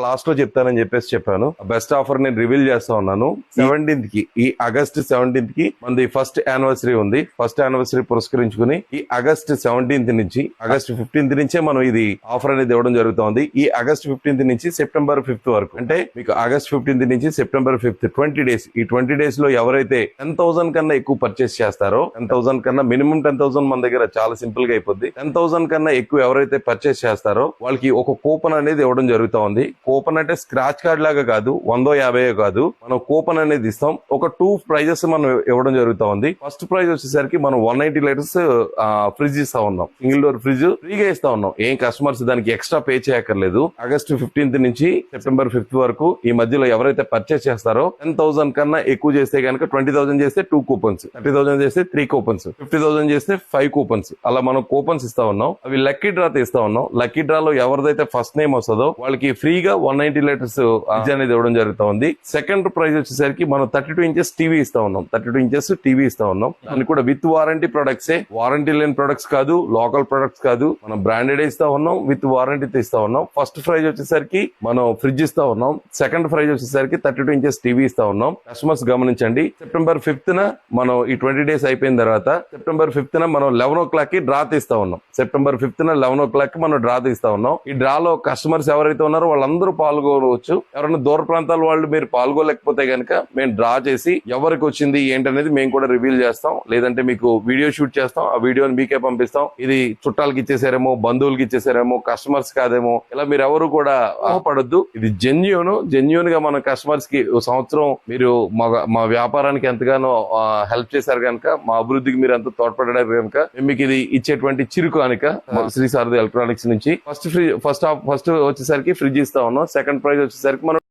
లాస్ట్లో చెప్తానని చెప్పేసి చెప్పాను. బెస్ట్ ఆఫర్ నేను రివీల్ చేస్తా ఉన్నాను. సెవెంటీన్త్కి ఈ ఆగస్ట్ సెవెంటీన్త్కి మనది ఫస్ట్ యానివర్సరీ ఉంది. ఫస్ట్ యానివర్సరీ పురస్కరించుకుని ఈ ఆగస్ట్ సెవెంటీన్త్ నుంచి ఆగస్ట్ ఫిఫ్టీన్త్ నుంచే మనం ఇది ఆఫర్ అనేది ఇవ్వడం జరుగుతోంది ఈ ఆగస్ట్ ఫిఫ్టీన్త్ నుంచి సెప్టెంబర్ ఫిఫ్త్ వరకు. అంటే మీకు ఆగస్ట్ ఫిఫ్టీన్త్ నుంచి సెప్టెంబర్ ఫిఫ్త్ ట్వంటీ డేస్ ఈ ట్వంటీ డేస్లో ఎవరైతే టెన్ థౌసండ్ కన్నా ఎక్కువ పర్చేస్ చేస్తారో టెన్ థౌసండ్ కన్నా మినిమం టెన్ థౌసండ్ మన దగ్గర చాలా సింపుల్గా అయిపోద్ది. టెన్ థౌసండ్ కన్నా ఎక్కువ ఎవరైతే పర్చేస్ చేస్తారో వాళ్ళకి ఒక కూపన్ అనేది ఇవ్వడం జరుగుతుంది కూపన్ అంటే స్క్రాచ్ కార్డ్ లాగా కాదు వందో యాభై కాదు. మనం కూపన్ అనేది ఇస్తాం. ఒక టూ ప్రైజెస్ మనం ఇవ్వడం జరుగుతా ఉంది ఫస్ట్ ప్రైజ్ వచ్చేసరికి మనం వన్ నైన్టీ లీటర్స్ ఫ్రిడ్జ్ ఇస్తా ఉన్నాం. సింగిల్ డోర్ ఫ్రిడ్జ్ ఫ్రీగా ఇస్తా ఉన్నాం. ఏం కస్టమర్స్ దానికి ఎక్స్ట్రా పే చేయక్కర్లేదు. ఆగస్ట్ ఫిఫ్టీన్త్ నుంచి సెప్టెంబర్ ఫిఫ్త్ వరకు ఈ మధ్యలో ఎవరైతే పర్చేస్ చేస్తారో టెన్ థౌసండ్ కన్నా ఎక్కువ చేస్తే కనుక ట్వంటీ థౌసండ్ చేస్తే టూ కూపన్స్ థర్టీ థౌసండ్ చేస్తే త్రీ కూపన్స్ ఫిఫ్టీ థౌసండ్ చేస్తే ఫైవ్ కూపన్స్ అలా మనం కూపన్స్ ఇస్తా ఉన్నాం. అవి లక్కీ డ్రా తీస్తా ఉన్నాం. లక్కీ డ్రాలో ఎవరిదైతే ఫస్ట్ నేమ్ వస్తుందో వాళ్ళకి ఫ్రీగా వన్ నైన్టీ లీటర్స్ అనేది ఇవ్వడం జరుగుతా ఉంది. సెకండ్ ప్రైజ్ వచ్చేసరికి మనం థర్టీ టూ ఇంచెస్ టీవీ ఇస్తా ఉన్నాం. థర్టీ టూ ఇంచెస్ టీవీ ఇస్తా ఉన్నాం. దాన్ని కూడా విత్ వారంటీ ప్రొడక్ట్స్ వారంటీ లేని ప్రొడక్ట్స్ కాదు లోకల్ ప్రొడక్ట్స్ కాదు. మనం బ్రాండెడ్ ఇస్తా ఉన్నాం విత్ వారంటీ ఇస్తా ఉన్నాం. ఫస్ట్ ప్రైజ్ వచ్చేసరికి మనం ఫ్రిడ్జ్ ఇస్తా ఉన్నాం. సెకండ్ ప్రైజ్ వచ్చేసరికి థర్టీ టూ ఇంచెస్ టీవీ ఇస్తా ఉన్నాం. కస్టమర్స్ గమనించండి. సెప్టెంబర్ ఫిఫ్త్ న మనం ఈ ట్వంటీ డేస్ అయిపోయిన తర్వాత సెప్టెంబర్ ఫిఫ్త్ న మనం లెవెన్ ఓ క్లాక్కి డ్రా తీస్తా ఉన్నాం. సెప్టెంబర్ ఫిఫ్త్ న లెవెన్ ఓ క్లాక్కి మనం డ్రా తీస్తా ఉన్నాం. ఈ డ్రా లో కస్టమర్స్ ఎవరైతే ఉన్నారో వాళ్ళందరూ పాల్గొనవచ్చు. ఎవరైనా దూర ప్రాంతాల వాళ్ళు మీరు పాల్గొలేకపోతే గనుక మేము డ్రా చేసి ఎవరికి వచ్చింది ఏంటనేది మేము కూడా రివీల్ చేస్తాం. లేదంటే మీకు వీడియో షూట్ చేస్తాం. ఆ వీడియోని మీకే పంపిస్తాం. ఇది చుట్టాలకి ఇచ్చేసారేమో బంధువులకి ఇచ్చేసారేమో కస్టమర్స్ కాదేమో ఇలా మీరు ఎవరు కూడా పడద్దు ఇది జెన్యున్ జెన్యున్గా మన కస్టమర్స్కి సంవత్సరం మీరు మా మా వ్యాపారానికి ఎంతగానో హెల్ప్ చేశారు కనుక మా అభివృద్ధికి మీరు ఎంత తోడ్పడడానికి కనుక మీకు ఇది ఇచ్చేటువంటి చిరుకు కనుక శ్రీ సారథి ఎలక్ట్రానిక్స్ నుంచి. ఫస్ట్ ఫ్రిడ్జ్ ఫస్ట్ ఫస్ట్ వచ్చేసరికి ఫ్రిడ్జ్ ఇస్తా. ఉన్నాం. సెకండ్ ప్రైజ్ వచ్చేసరికి మనం